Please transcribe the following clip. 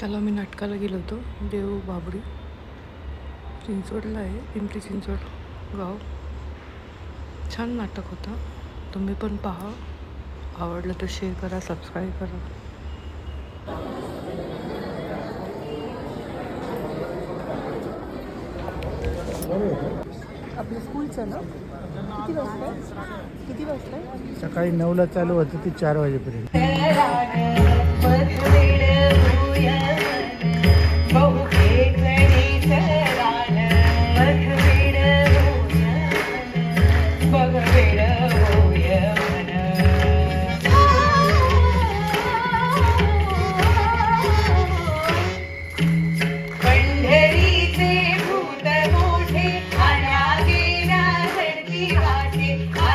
त्याला मी नाटकाला गेलो होतो. देव बाबडी. चिंचवडला आहे पिंपरी चिंचवड गाव. छान नाटक होतं. तुम्ही पण पहा. आवडलं तर शेअर करा सबस्क्राईब करा. आपलं स्कूलचं ना? किती वाजता? किती वाजता? सकाळी नऊला चालू होतं ते चार वाजेपर्यंत. cidade.